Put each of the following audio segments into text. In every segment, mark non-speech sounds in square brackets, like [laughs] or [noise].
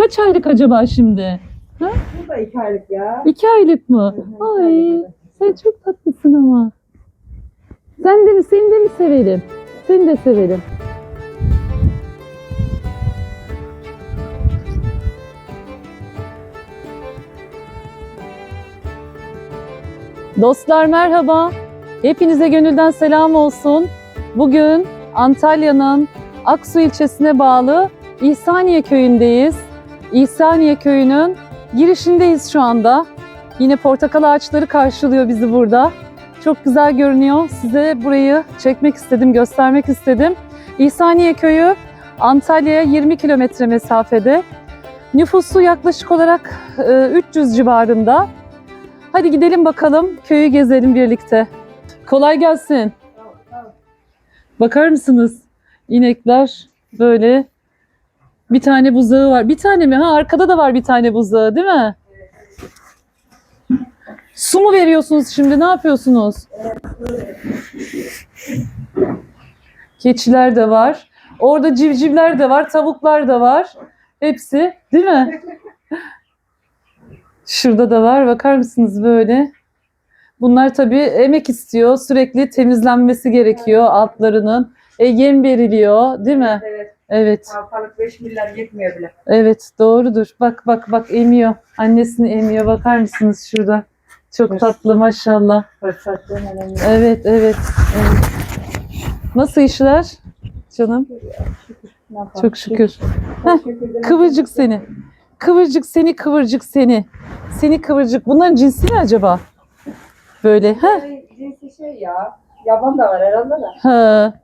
kaç aylık acaba şimdi? Bu da iki aylık ya. İki aylık mı? Ay sen çok tatlısın ama. Sen de mi, seni de mi severim? Seni de severim. Dostlar merhaba. Hepinize gönülden selam olsun. Bugün Antalya'nın Aksu ilçesine bağlı İhsaniye köyündeyiz. İhsaniye köyünün girişindeyiz şu anda. Yine portakal ağaçları karşılıyor bizi burada. Çok güzel görünüyor. Size burayı çekmek istedim, göstermek istedim. İhsaniye köyü Antalya'ya 20 kilometre mesafede. Nüfusu yaklaşık olarak e, 300 civarında. Hadi gidelim bakalım, köyü gezelim birlikte. Kolay gelsin. Bakar mısınız? İnekler böyle bir tane buzağı var. Bir tane mi? Ha arkada da var bir tane buzağı değil mi? Su mu veriyorsunuz şimdi? Ne yapıyorsunuz? Keçiler de var. Orada civcivler de var, tavuklar da var. Hepsi, değil mi? Şurada da var. Bakar mısınız böyle? Bunlar tabii emek istiyor. Sürekli temizlenmesi gerekiyor altlarının. E, yem veriliyor, değil mi? Evet. Evet. Haftalık 5 milyar yetmiyor bile. Evet doğrudur. Bak bak bak emiyor. Annesini emiyor. Bakar mısınız şurada? Çok Evet. tatlı maşallah. Fırsatlığın önemli. Evet evet. evet. Nasıl işler canım? Çok şükür. Çok şükür. Kıvırcık seni. Kıvırcık seni kıvırcık seni. Seni kıvırcık. Bunların cinsi ne acaba? Böyle. Ha? Cinsi şey ya. Yaban da var herhalde da. Ha.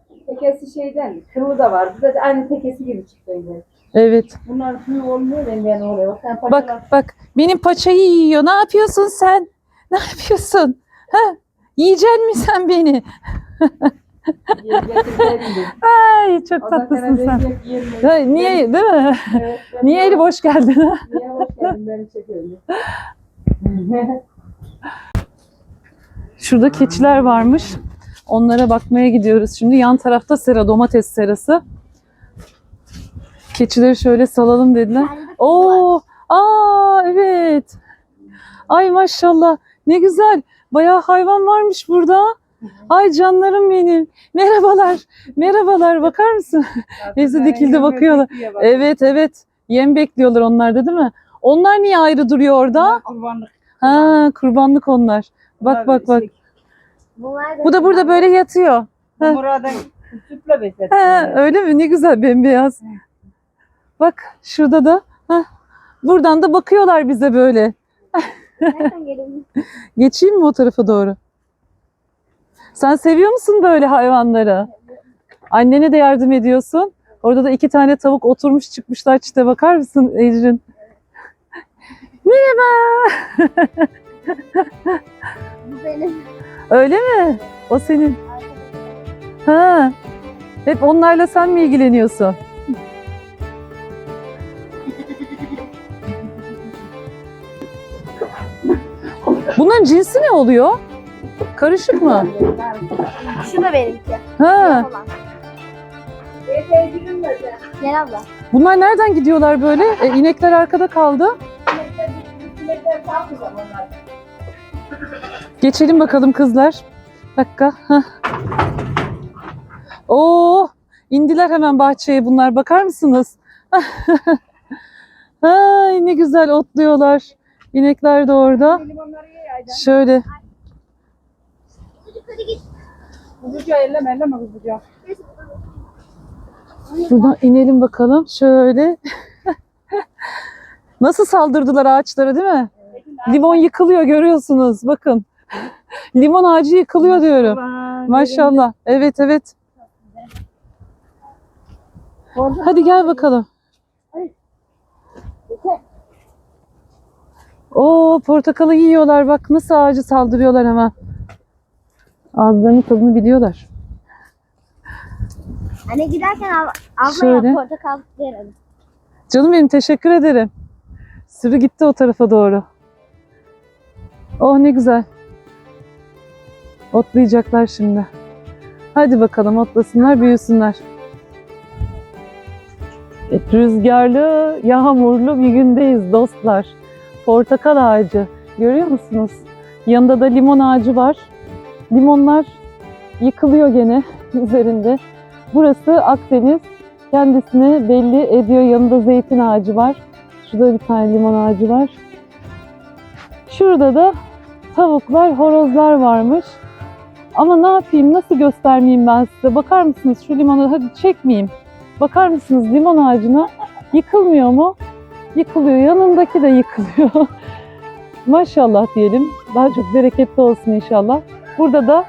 Tekesi şeyden. Kılı da var. Bu da aynı tekesi gibi çıktı. yine. Evet. Bunlar suyu olmuyor. Ben oluyor. Bak sen paçalar. Bak bak benim paçayı yiyor. Ne yapıyorsun sen? [laughs] Ne yapıyorsun? Ha? Yiyeceksin mi sen beni? [laughs] Ay çok da tatlısın sen. Ha, niye değil mi? Evet, ben [laughs] Niye eli boş geldin? Niye hoş geldin beni çekiyorsun. Şurada keçiler varmış. Onlara bakmaya gidiyoruz şimdi. Yan tarafta sera, domates serası. Keçileri şöyle salalım dediler. Oo, aa evet. Ay maşallah. Ne güzel. Bayağı hayvan varmış burada. Ay canlarım benim. Merhabalar. Merhabalar. Bakar mısın? Hepsi dikildi bakıyorlar. Evet evet. Yem bekliyorlar onlar da değil mi? Onlar niye ayrı duruyor orada? Kurbanlık. Ha, kurbanlık onlar. Bak bak bak. Bunlar Bu da burada böyle yatıyor. Bu Murat'ın sütle besletti. Ha, öyle mi? Ne güzel bembeyaz. Bak şurada da. Ha, buradan da bakıyorlar bize böyle. Nereden? [laughs] Geçeyim mi o tarafa doğru? Sen seviyor musun böyle hayvanları? Annene de yardım ediyorsun. Orada da iki tane tavuk oturmuş çıkmışlar çite bakar mısın Ecrin? [laughs] Merhaba. Bu benim. Öyle mi? O senin. Ha. Hep onlarla sen mi ilgileniyorsun? Bunların cinsi ne oluyor? Karışık mı? Şu da benimki. Ha. Gel abla. Bunlar nereden gidiyorlar böyle? E, inekler arkada kaldı. Geçelim bakalım kızlar. Dakika. Hah. Oo, indiler hemen bahçeye bunlar. Bakar mısınız? [laughs] Ay ne güzel otluyorlar. İnekler de orada. Şöyle. Buradan inelim bakalım. Şöyle. [laughs] Nasıl saldırdılar ağaçlara değil mi? Limon yıkılıyor görüyorsunuz. Bakın. Limon ağacı yıkılıyor diyorum. Maşallah. Evet evet. Hadi gel bakalım. Oo portakalı yiyorlar. Bak nasıl ağacı saldırıyorlar hemen. Ağızlarının tadını biliyorlar. Anne giderken ab abla Şöyle. ya portakal verelim. Canım benim teşekkür ederim. Sürü gitti o tarafa doğru. Oh ne güzel. Otlayacaklar şimdi. Hadi bakalım otlasınlar, büyüsünler. Evet, rüzgarlı, yağmurlu bir gündeyiz dostlar. Portakal ağacı. Görüyor musunuz? Yanında da limon ağacı var. Limonlar yıkılıyor gene [laughs] üzerinde. Burası Akdeniz. Kendisini belli ediyor. Yanında zeytin ağacı var. Şurada bir tane limon ağacı var. Şurada da tavuklar, horozlar varmış. Ama ne yapayım, nasıl göstermeyeyim ben size? Bakar mısınız şu limonu? Hadi çekmeyeyim. Bakar mısınız limon ağacına? Yıkılmıyor mu? Yıkılıyor. Yanındaki de yıkılıyor. [laughs] Maşallah diyelim. Daha çok bereketli olsun inşallah. Burada da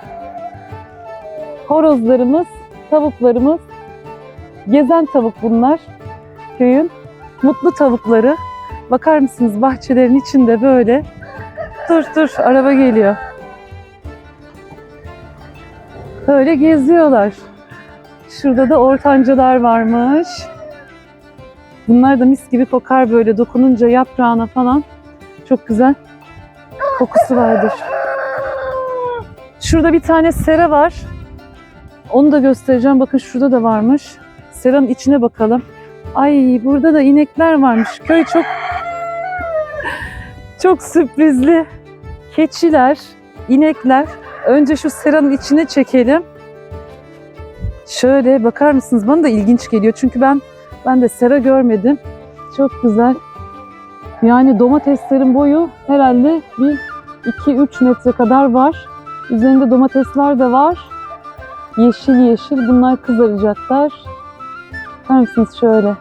horozlarımız, tavuklarımız. Gezen tavuk bunlar. Köyün mutlu tavukları. Bakar mısınız bahçelerin içinde böyle. Dur dur araba geliyor. Böyle geziyorlar. Şurada da ortancalar varmış. Bunlar da mis gibi kokar böyle dokununca yaprağına falan. Çok güzel kokusu vardır. Şurada bir tane sera var. Onu da göstereceğim. Bakın şurada da varmış. Seranın içine bakalım. Ay burada da inekler varmış. Köy çok çok sürprizli. Keçiler, inekler. Önce şu seranın içine çekelim. Şöyle bakar mısınız? Bana da ilginç geliyor. Çünkü ben ben de sera görmedim. Çok güzel. Yani domateslerin boyu herhalde bir 2-3 metre kadar var. Üzerinde domatesler de var. Yeşil yeşil. Bunlar kızaracaklar. Bakar mısınız şöyle?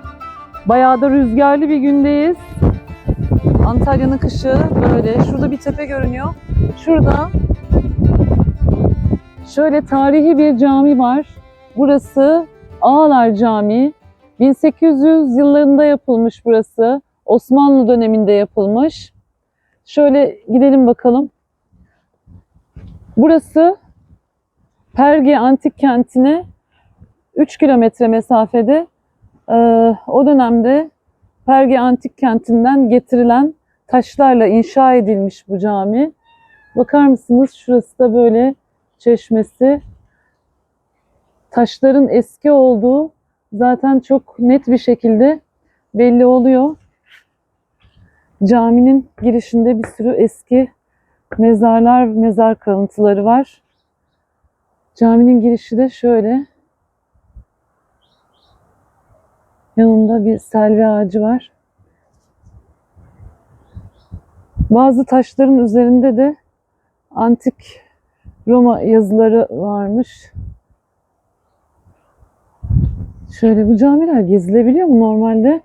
Bayağı da rüzgarlı bir gündeyiz. Antalya'nın kışı böyle. Şurada bir tepe görünüyor. Şurada şöyle tarihi bir cami var. Burası Ağlar Camii. 1800 yıllarında yapılmış burası. Osmanlı döneminde yapılmış. Şöyle gidelim bakalım. Burası Perge Antik Kenti'ne 3 kilometre mesafede. Ee, o dönemde Perge Antik Kenti'nden getirilen taşlarla inşa edilmiş bu cami. Bakar mısınız? Şurası da böyle çeşmesi. Taşların eski olduğu zaten çok net bir şekilde belli oluyor. Caminin girişinde bir sürü eski mezarlar, mezar kalıntıları var. Caminin girişi de şöyle. Yanında bir selvi ağacı var. Bazı taşların üzerinde de antik Roma yazıları varmış. Şöyle bu camiler gezilebiliyor mu normalde?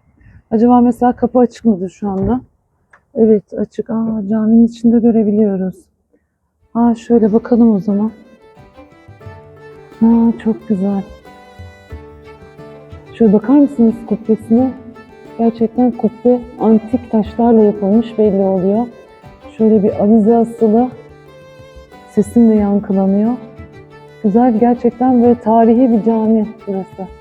Acaba mesela kapı açık mıdır şu anda? Evet açık. Aa caminin içinde görebiliyoruz. Aa şöyle bakalım o zaman. Aa çok güzel. Şöyle bakar mısınız kubbesine? Gerçekten kubbe antik taşlarla yapılmış belli oluyor. Şöyle bir avize asılı. Sesim de yankılanıyor. Güzel gerçekten ve tarihi bir cami burası.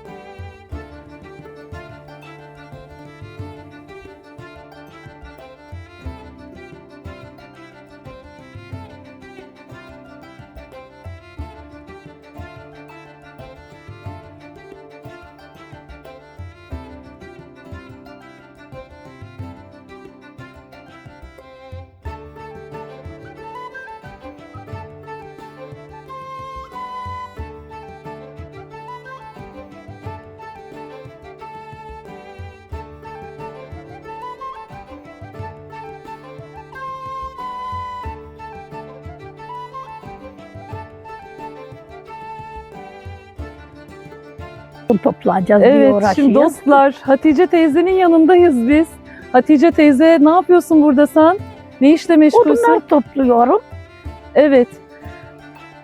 Toplayacağız diye Evet uğraşıyor. şimdi dostlar Hatice teyzenin yanındayız biz. Hatice teyze ne yapıyorsun burada sen? Ne işle meşgulsün? Odunlar topluyorum. Evet.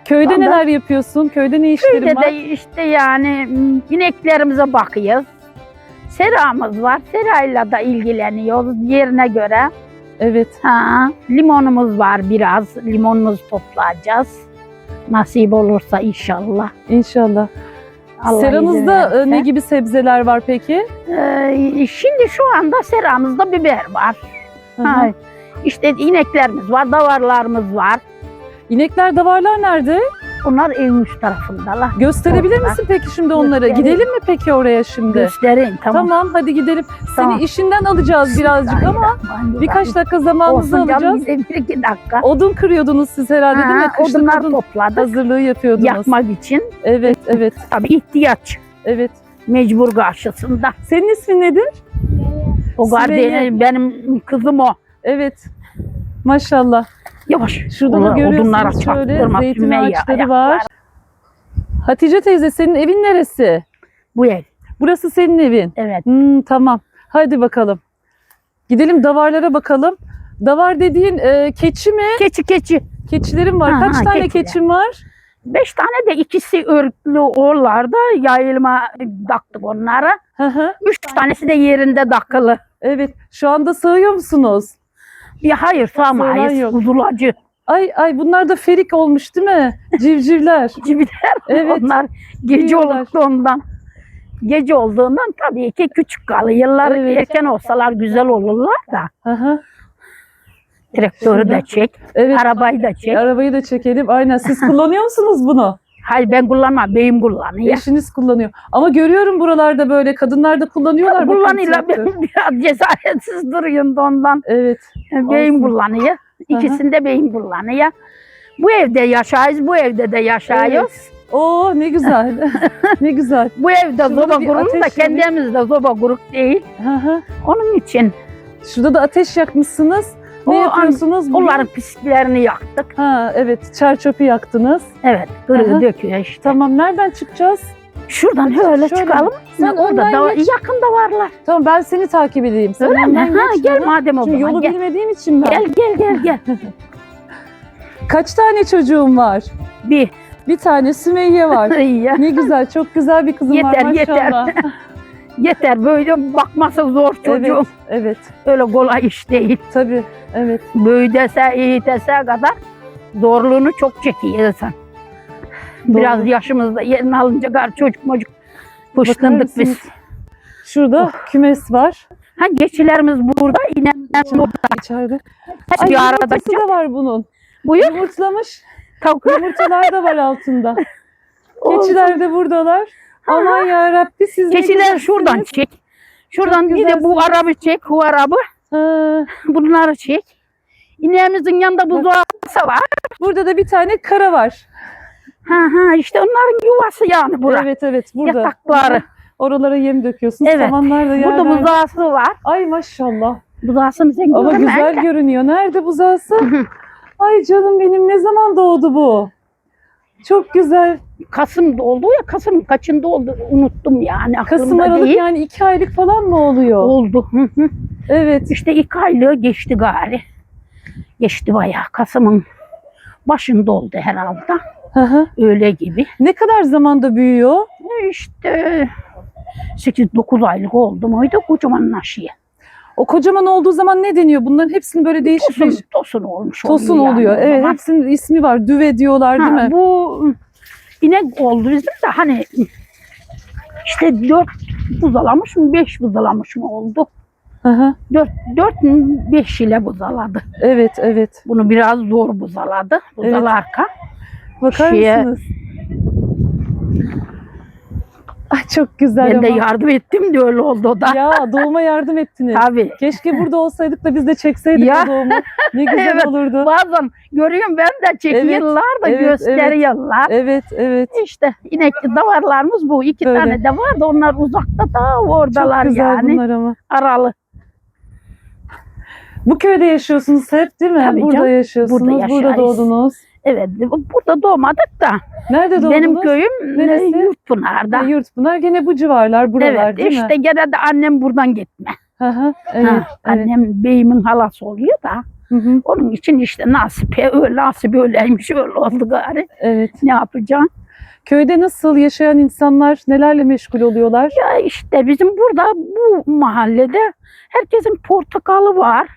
Köyde Ondan- neler yapıyorsun? Köyde ne işlerin Köyde var? de işte yani ineklerimize bakıyoruz. Seramız var. Serayla da ilgileniyoruz yerine göre. Evet. Ha, limonumuz var biraz. Limonumuzu toplayacağız. Nasip olursa inşallah. İnşallah. Allah Seranızda e, ne gibi sebzeler var peki? Ee, şimdi şu anda seramızda biber var. Hı hı. Ha, işte ineklerimiz var, davarlarımız var. İnekler davarlar nerede? Onlar evin üst tarafındalar. Gösterebilir misin peki şimdi onları? Göstereyim. Gidelim mi peki oraya şimdi? Göstereyim tamam. Tamam hadi gidelim. Tamam. Seni işinden alacağız birazcık ama birkaç dakika zamanınızı Olsun canım alacağız. bize bir iki dakika. Odun kırıyordunuz siz herhalde değil mi? Ha, Kışlık odunlar odun topladık. hazırlığı yapıyordunuz. Yakmak için Evet, evet, tabii ihtiyaç. evet. Mecbur karşısında. Senin ismin nedir? O Süreyya. gardiyanı benim kızım o. Evet. Maşallah. Yavaş. Şurada da görüyorsunuz şöyle zeytin ağaçları var. Hatice teyze senin evin neresi? Bu ev. Burası senin evin. Evet. Hmm, tamam. Hadi bakalım. Gidelim davarlara bakalım. Davar dediğin e, keçi mi? Keçi keçi. Keçilerin var. Ha, Kaç ha, tane keçiler. keçin var? Beş tane de ikisi örtlü oğullarda yayılma taktık onlara. Hı hı. Üç tanesi de yerinde takılı. Evet. Şu anda sığıyor musunuz? Ya hayır Sığınan sığamayız. yok. Kuzulacı. Ay ay bunlar da ferik olmuş değil mi? [laughs] Civcivler. [laughs] Cibiler. Evet. Onlar gece Yiyorlar. olduğundan. Gece olduğundan tabii ki küçük kalıyorlar. Evet. Erken olsalar güzel olurlar da. Hı. Traktörü de çek. Evet. Arabayı da çek. Arabayı da çekelim. Aynen. Siz [laughs] kullanıyor musunuz bunu? Hayır ben kullanmam. Beyim kullanıyor. Eşiniz kullanıyor. Ama görüyorum buralarda böyle kadınlar da kullanıyorlar. Kullanıyorlar. Ben biraz cesaretsiz duruyorum da ondan. Evet. Beyim Olsun. kullanıyor. İkisinde beyim kullanıyor. Bu evde yaşayız, bu evde de yaşayız. Oo ne güzel. [laughs] ne güzel. Bu evde Şurada zoba kurulur da ateş kendi evimizde zoba kuruk değil. Hı hı. Onun için Şurada da ateş yakmışsınız. Ne O an- yapıyorsunuz? bugün? onların pisliklerini yaktık. Ha evet. Çer çöpü yaktınız. Evet, kırığı döküyor işte. Tamam nereden çıkacağız? Şuradan öyle Şöyle. çıkalım. Sen Orada da geç. yakında varlar. Tamam ben seni takip edeyim. Sen Öyle mi? Ha, geç. gel madem o Şimdi zaman. yolu Gel. bilmediğim için ben. gel gel gel gel. [laughs] Kaç tane çocuğum var? Bir. Bir tane Sümeyye var. [laughs] Ne güzel, çok güzel bir kızım var Yeter, yeter. [laughs] Yeter böyle bakması zor çocuğum. Evet, evet. Öyle kolay iş değil. Tabii, evet. İyi dese kadar zorluğunu çok çekiyor insan. Biraz Doğru. yaşımızda yerini alınca gar çocuk mocuk fışkındık biz. Şurada kümes var. Ha geçilerimiz burada, inemler burada. İçeride. Ay bir arada. da var bunun. Buyur. Yumurtlamış. Tavuk. Yumurtalar da var altında. [laughs] Keçiler de buradalar. Aman ya Rabbi siz ne güzelsiniz. şuradan çek. Şuradan Çok bir de bu güzelsiniz. arabı çek, bu arabı. Ha, Bunları çek. İneğimizin yanında buzdolabı var. burada da bir tane kara var. Ha ha işte onların yuvası yani bura. Evet evet burada. Yatakları. Oralara yem döküyorsunuz. Evet. Samanlar da Burada buzağısı var. Ay maşallah. Buzağısını sen Ama göremezsin. güzel görünüyor. Nerede buzağısı? Ay canım benim ne zaman doğdu bu? Çok güzel. Kasım'da oldu ya Kasım kaçında oldu unuttum yani aklımda Kasım Aralık değil. yani iki aylık falan mı oluyor? Oldu. Hı hı. Evet. İşte iki aylığı geçti gari. Geçti bayağı. Kasım'ın başında oldu herhalde. Hı hı. Öyle gibi. ne kadar zamanda büyüyor? İşte 8-9 aylık oldu muydu kocaman naşiye. O kocaman olduğu zaman ne deniyor? Bunların hepsinin böyle değişik Tosun, değişik tosun olmuş tosun yani oluyor. o Evet, hepsinin ismi var. Düve diyorlar değil Ha, mi? Bu inek oldu bizim de hani işte dört buzalamış mı beş buzalamış mı oldu. Hı. Dört, dört beş ile buzaladı. Evet, evet. Bunu biraz zor buzaladı. Buzalarka. Bakar Şeye- mısınız? Ay çok güzel Ben de ama. yardım ettim de öyle oldu o da. Ya doğuma yardım ettiniz. Tabii. Keşke burada olsaydık da biz de çekseydik Ya. doğumu. Ne [laughs] güzel Evet, olurdu. Bazen görüyorum ben de çekiyorlar da evet, gösteriyorlar. Evet, evet. İşte inekli davarlarımız bu. iki Böyle. tane de var da onlar uzakta da oradalar Çok güzel yani. bunlar ama. Aralı. Bu köyde yaşıyorsunuz hep değil mi? Tabii burada canım, yaşıyorsunuz. burada Burada, doğdunuz. Evet burada doğmadık da Nerede doğdunuz? benim köyüm Neresi? e, Yurtpınar'da. Ha, Yurtpınar gene bu civarlar buralar evet değil işte mi? gene de annem buradan gitme. Hı, evet, Ha, evet. Annem beyimin halası oluyor da Hı hı, onun için işte nasip öyle nasip öyleymiş öyle oldu gari. evet. Ne yapacağım? Köyde nasıl yaşayan insanlar nelerle meşgul oluyorlar? Ya işte bizim burada bu mahallede herkesin portakalı var,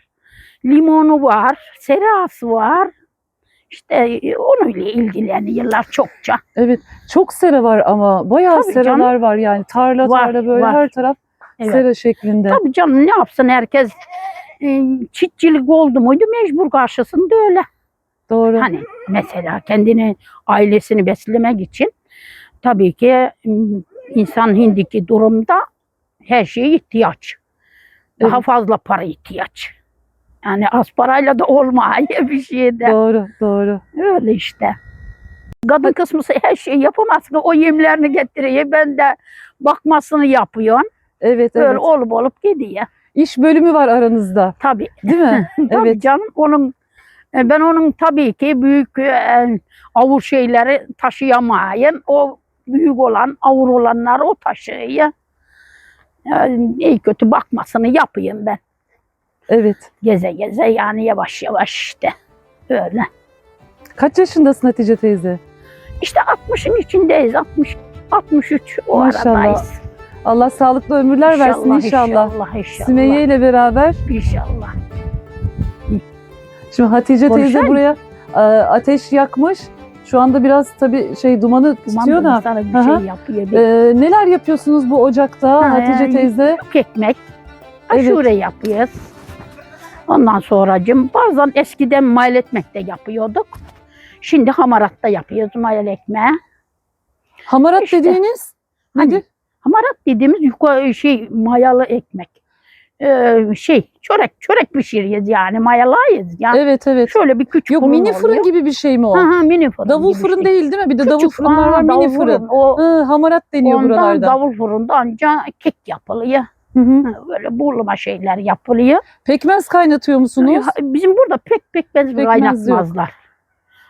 limonu var, serası var. İşte e, onunla ilgileniyorlar çokça. Evet. Çok sera var ama bayağı Tabii seralar var yani. Tarla Var, tarla böyle var. her taraf Evet. sera şeklinde. Tabii canım ne yapsın herkes e, çiftçilik oldu muydu mecbur karşısında öyle. Doğru. Hani mesela kendini ailesini beslemek için tabii ki insan hindiki durumda her şeye ihtiyaç. Daha Evet. fazla para ihtiyaç. Yani az parayla da olmaya [laughs] bir şey de. Doğru, doğru. Öyle işte. Kadın kısmı her şeyi yapamazsın. O yemlerini getiriyor. Ben de bakmasını yapıyorum. Evet, Böyle evet. olup olup gidiyor. İş bölümü var aranızda. Tabii. Değil mi? [laughs] Tabii evet. canım onun e, ben onun tabii ki büyük e, avur şeyleri taşıyamayın. O büyük olan avur olanlar o taşıyor. Yani iyi kötü bakmasını yapayım ben. Evet. Geze geze yani yavaş yavaş işte. Öyle. Kaç yaşındasın Hatice teyze? İşte 60'ın içindeyiz. 60 63 o Maşallah. aradayız. Allah sağlıklı ömürler versin inşallah. İnşallah inşallah. Sümeyye ile beraber. İnşallah. Şimdi Hatice teyze Konuşalım. buraya e, ateş yakmış. Şu anda biraz tabii şey dumanı tutuyor da. bir Aha. şey. Bir E, neler yapıyorsunuz bu ocakta Ha, Hatice yani- teyze? Yok ekmek. Evet. Aşure yapıyoruz. Ondan sonracım bazen eskiden mayal ekmek de yapıyorduk. Şimdi hamaratta yapıyoruz mayal ekmeği. Hamarat İşte. dediğiniz Hani nedir? Hamarat dediğimiz yukarı şey mayalı ekmek. Ee, şey çörek çörek pişiriyoruz yani mayalayız yani. Evet evet. Şöyle bir küçük Yok fırın mini fırın oluyor. gibi bir şey mi o? Ha, ha, mini fırın davul fırın şey. değil değil mi? Bir de davul Küçük, fırınlar aa, var mini davul fırın. O, Hı, hamarat deniyor ondan buralarda. davul fırında ancak kek yapılıyor. Hı hı. Böyle bulma şeyler yapılıyor. Pekmez kaynatıyor musunuz? Bizim burada pek pek bez Pekmez kaynatmazlar.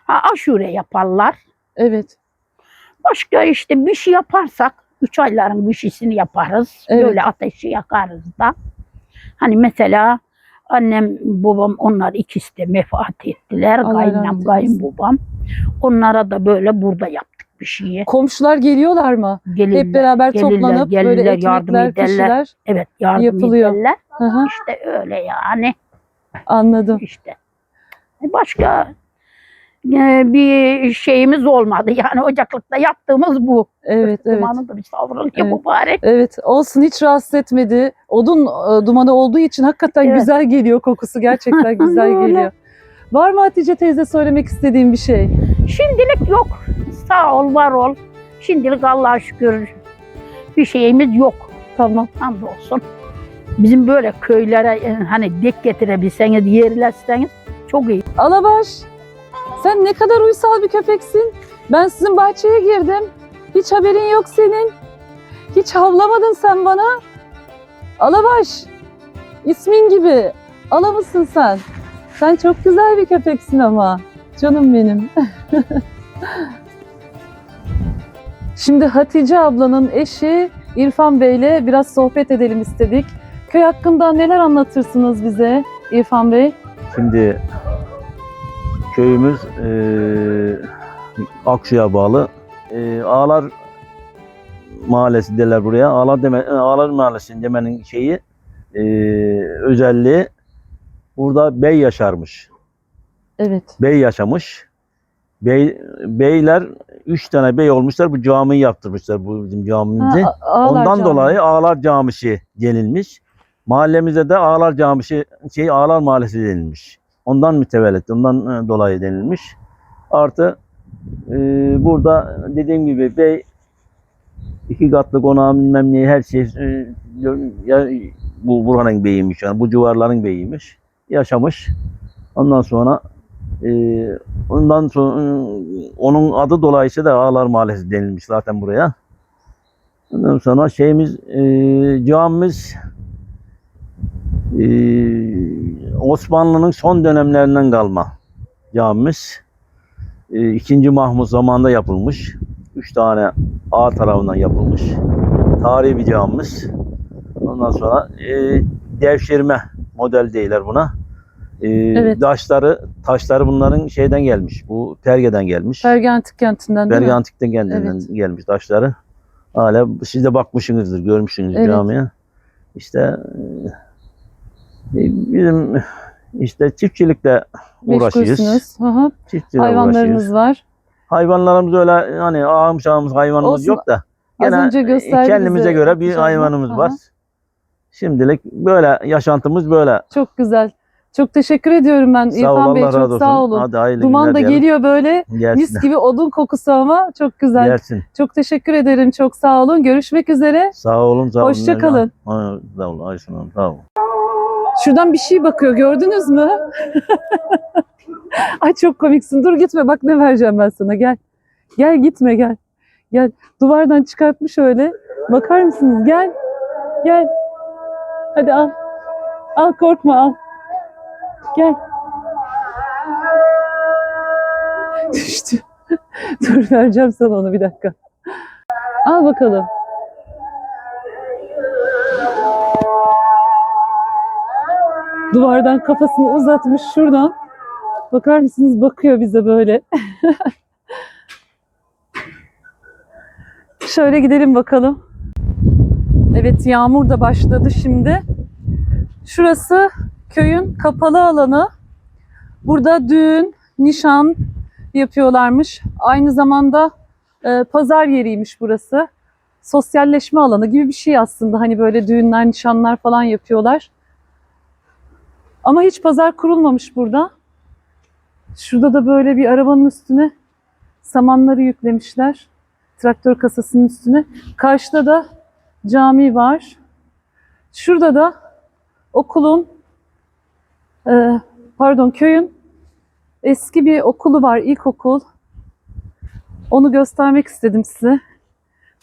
Ha, aşure yaparlar. Evet. Başka işte bir şey yaparsak üç ayların bir şeysini yaparız. Evet. Böyle ateşi yakarız da. Hani mesela annem babam onlar ikisi de vefat ettiler. Allah Kaynam kayınbabam. Onlara da böyle burada yaptık bir şeyi. Komşular geliyorlar mı? Gelirler. Hep beraber gelirler, toplanıp böyle gelirler, yardım ederler. pişiler. Evet yardım Yapılıyor. ederler. Hı hı, İşte öyle yani. Anladım. işte. Başka e, bir şeyimiz olmadı. Yani ocaklıkta yaptığımız bu. Evet evet. Dumanı da bir savruluyor Evet. mübarek. Evet olsun hiç rahatsız etmedi. Odun e, dumanı olduğu için hakikaten Evet. güzel geliyor kokusu gerçekten [laughs] güzel geliyor. Var mı Hatice teyze söylemek istediğin bir şey? Şimdilik yok. Sağ ol, var ol. Şimdilik Allah'a şükür bir şeyimiz yok. Tamam. Hamdolsun. Bizim böyle köylere e, hani dek getirebilseniz, yerleşseniz çok iyi. Alabaş sen ne kadar uysal bir köpeksin. Ben sizin bahçeye girdim. Hiç haberin yok senin. Hiç havlamadın sen bana. Alabaş ismin gibi. Ala mısın sen? Sen çok güzel bir köpeksin ama. Canım benim. [laughs] Şimdi Hatice ablanın eşi İrfan Bey'le biraz sohbet edelim istedik. Köy hakkında neler anlatırsınız bize İrfan Bey? Şimdi köyümüz eee Aksu'ya bağlı. Eee Ağlar Mahallesi derler buraya. Ağlar deme, Ağlar Mahallesi demenin şeyi eee, özelliği burada bey yaşarmış. Evet. Bey yaşamış. Bey, beyler üç tane bey olmuşlar. Bu camiyi yaptırmışlar bu bizim camimizi. Ha, A- Ağlar Ondan Camii. dolayı Ağlar Camisi denilmiş. Mahallemize de Ağlar Camisi, şey Ağlar Mahallesi denilmiş. Ondan mütevellit, ondan e, dolayı denilmiş. Artı e, burada dediğim gibi bey iki katlı konağı bilmem neyi her şey e, ya, bu buranın beyiymiş yani bu civarların beyiymiş. Yaşamış. Ondan sonra e, ondan sonra e, onun adı dolayısıyla Ağlar Mahallesi denilmiş zaten buraya. Ondan sonra şeyimiz, e, camimiz e, Osmanlı'nın son dönemlerinden kalma camimiz. E, İkinci Mahmut zamanında yapılmış. Üç tane A tarafından yapılmış. Tarihi bir camimiz. Ondan sonra e, devşirme model değiller buna. E, Evet. Taşları, taşları bunların şeyden gelmiş. Bu Perge'den gelmiş. Bergentik kentinden değil mi? Bergantik'ten kendinden Evet. gelmiş taşları. Hala siz de bakmışsınızdır, görmüşsünüz Evet. camiye. İşte e, bizim işte çiftçilikle uğraşıyoruz. Çiftçilikle Hayvanlarınız uğraşıyoruz. var. Hayvanlarımız öyle hani ağım şağımız hayvanımız Olsun. yok da Az gene önce gösterdi kendimize bize göre bir abla. hayvanımız hı. var. Şimdilik böyle yaşantımız böyle. Çok güzel. Çok teşekkür ediyorum ben Sağ ol İrfan Bey. Allah Çok olsun. sağ olun. Hadi hayırlı Duman da diyelim. geliyor böyle Gelsin. mis gibi odun kokusu ama çok güzel. Gelsin. Çok teşekkür ederim. Çok sağ olun. Görüşmek üzere. Sağ olun. Sağ olun. Hoşça kalın. Sağ olun. Ayşe Hanım. Sağ olun. Şuradan bir şey bakıyor. Gördünüz mü? [laughs] Ay çok komiksin. Dur gitme. Bak ne vereceğim ben sana. Gel. Gel gitme gel. Gel. Duvardan çıkartmış öyle. Bakar mısınız? Gel. Gel. Hadi al. Al korkma al. Gel. [laughs] Düştü. [laughs] Dur vereceğim sana onu bir dakika. Al bakalım. Duvardan kafasını uzatmış şuradan. Bakar mısınız? Bakıyor bize böyle. [laughs] Şöyle gidelim bakalım. Evet yağmur da başladı şimdi. Şurası köyün kapalı alanı. Burada düğün, nişan yapıyorlarmış. Aynı zamanda e, pazar yeriymiş burası. Sosyalleşme alanı gibi bir şey aslında. Hani böyle düğünler, nişanlar falan yapıyorlar. Ama hiç pazar kurulmamış burada. Şurada da böyle bir arabanın üstüne samanları yüklemişler. Traktör kasasının üstüne. Karşıda da cami var. Şurada da okulun e, pardon köyün eski bir okulu var, ilkokul. Onu göstermek istedim size.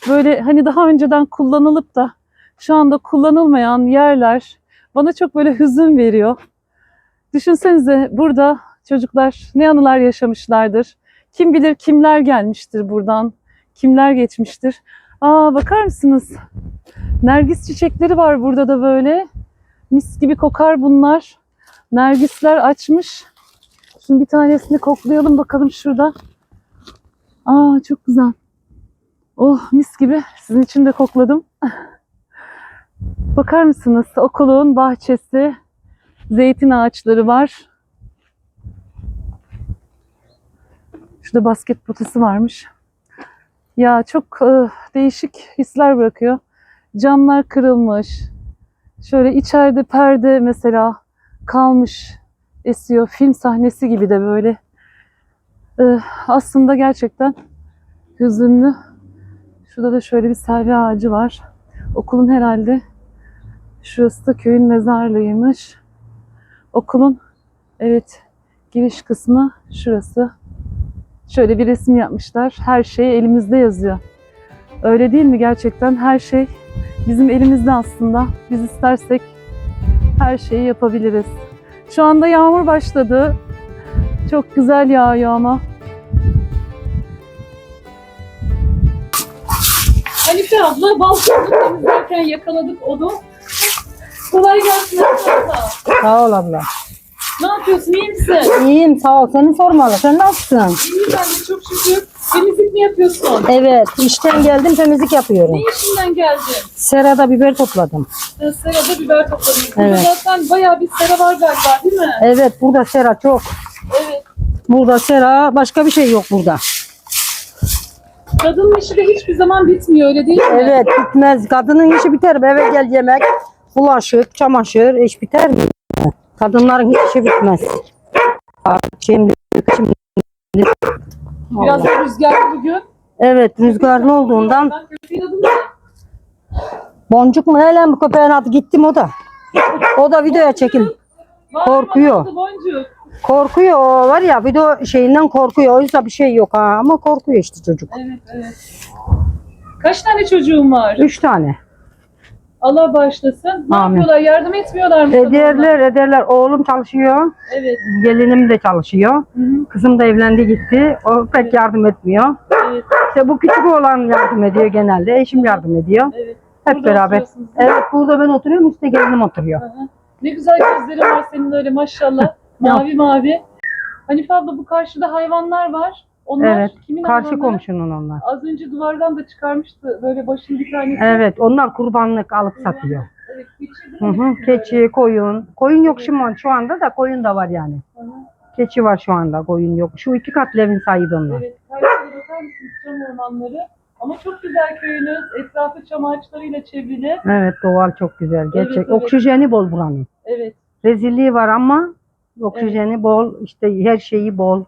Böyle hani daha önceden kullanılıp da şu anda kullanılmayan yerler bana çok böyle hüzün veriyor. Düşünsenize burada çocuklar ne anılar yaşamışlardır. Kim bilir kimler gelmiştir buradan, kimler geçmiştir. Aa bakar mısınız? Nergis çiçekleri var burada da böyle. Mis gibi kokar bunlar. Nergisler açmış. Şimdi bir tanesini koklayalım bakalım şurada. Aa çok güzel. Oh mis gibi. Sizin için de kokladım. [laughs] Bakar mısınız? Okulun bahçesi, zeytin ağaçları var. Şurada basket potası varmış. Ya çok e, değişik hisler bırakıyor. Camlar kırılmış. Şöyle içeride perde mesela kalmış, esiyor. Film sahnesi gibi de böyle. E, aslında gerçekten hüzünlü. Şurada da şöyle bir selvi ağacı var. Okulun herhalde şurası da köyün mezarlığıymış. Okulun evet giriş kısmı şurası. Şöyle bir resim yapmışlar. Her şey elimizde yazıyor. Öyle değil mi gerçekten? Her şey bizim elimizde aslında. Biz istersek her şeyi yapabiliriz. Şu anda yağmur başladı. Çok güzel yağıyor ama. Hanife abla balkonu temizlerken yakaladık onu. Kolay gelsin abla. Sağ ol abla. Ne yapıyorsun? İyi misin? İyiyim sağ ol. Seni sormalı. Sen nasılsın? İyi ben de çok şükür. Temizlik mi yapıyorsun? Evet. işten geldim temizlik yapıyorum. Ne işinden geldin? Serada biber topladım. Serada biber topladın. Burada Evet. zaten bayağı bir sera var galiba değil mi? Evet burada sera çok. Evet. Burada sera başka bir şey yok burada. Kadının işi de hiçbir zaman bitmiyor öyle değil mi? Evet bitmez. Kadının işi biter. Eve gel yemek, bulaşık, çamaşır iş biter mi? Kadınların hiç işi bitmez. Şimdi, şimdi Biraz da rüzgarlı bugün. Evet rüzgarlı olduğundan Ben köpeğin adı ne? boncuk mu hele mi köpeğin adı gittim o da. O da videoya çekil. Korkuyor. Boncuk. Korkuyor o var ya video şeyinden korkuyor. O yüzden bir şey yok ha ama korkuyor işte çocuk. Evet evet. Kaç tane çocuğun var? Üç tane. Allah bağışlasın. Ne Amin. yapıyorlar? Yardım etmiyorlar mı? Ederler ederler. Oğlum çalışıyor. Evet. Gelinim de çalışıyor. Hı hı. Kızım da evlendi gitti. O pek yardım etmiyor. Evet. İşte bu küçük oğlan yardım ediyor genelde. Eşim yardım ediyor. Evet. Hep Burada beraber. Evet burada ben oturuyorum üstte gelinim oturuyor. Aha. Ne güzel gözlerin var senin öyle maşallah. [laughs] mavi mavi. Hanife abla bu karşıda hayvanlar var. Onlar Evet, kimin Karşı hayvanları? komşunun onlar. Az önce duvardan da çıkarmıştı böyle başın bir tanesi. Evet onlar kurbanlık alıp satıyor. Evet, keçi Hı hı. Keçi, koyun. Koyun yok şu an, şu anda da koyun da var yani. Aha. Keçi var şu anda, koyun yok. Şu iki katlı evin sahibi onlar. Evet, bakar mısınız çam ormanları? Ama çok güzel köyünüz. Etrafı çam ağaçlarıyla çevrili. Evet doğal çok güzel. Gerçek. Evet, evet. Oksijeni bol buranın. Evet. Rezilliği var ama Oksijeni bol, işte her şeyi bol.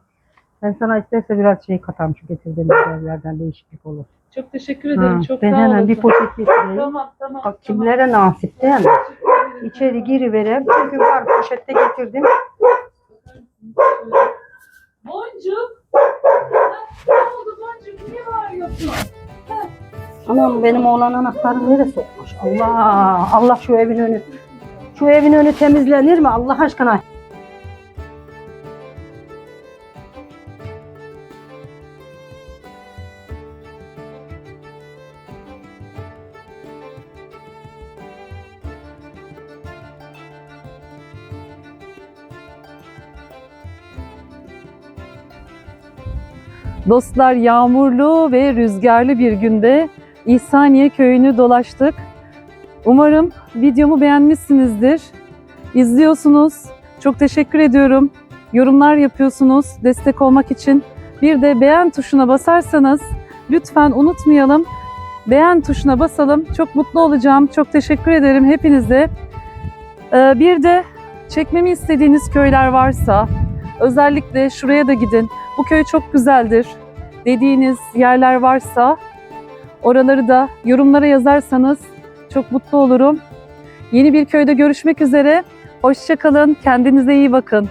Ben sana isterse biraz şey katarım şu getirdiğim yerlerden değişiklik olur. Çok teşekkür ederim. Ha, Çok ben sağ hemen olun. bir poşet getireyim. Tamam tamam. Bak kimlere nasip değil mi? İçeri giriverem. Çünkü var poşette getirdim. Boncuk. Ne oldu Boncuk? Niye bağırıyorsun? Anam benim oğlan anahtarı nereye sokmuş? Allah! Allah şu evin önü. Şu evin önü temizlenir mi Allah aşkına? Dostlar yağmurlu ve rüzgarlı bir günde İhsaniye köyünü dolaştık. Umarım videomu beğenmişsinizdir. İzliyorsunuz. Çok teşekkür ediyorum. Yorumlar yapıyorsunuz destek olmak için. Bir de beğen tuşuna basarsanız lütfen unutmayalım. Beğen tuşuna basalım. Çok mutlu olacağım. Çok teşekkür ederim hepinize. Ee, bir de çekmemi istediğiniz köyler varsa özellikle şuraya da gidin. Bu köy çok güzeldir dediğiniz yerler varsa oraları da yorumlara yazarsanız çok mutlu olurum. Yeni bir köyde görüşmek üzere. Hoşçakalın. Kendinize iyi bakın.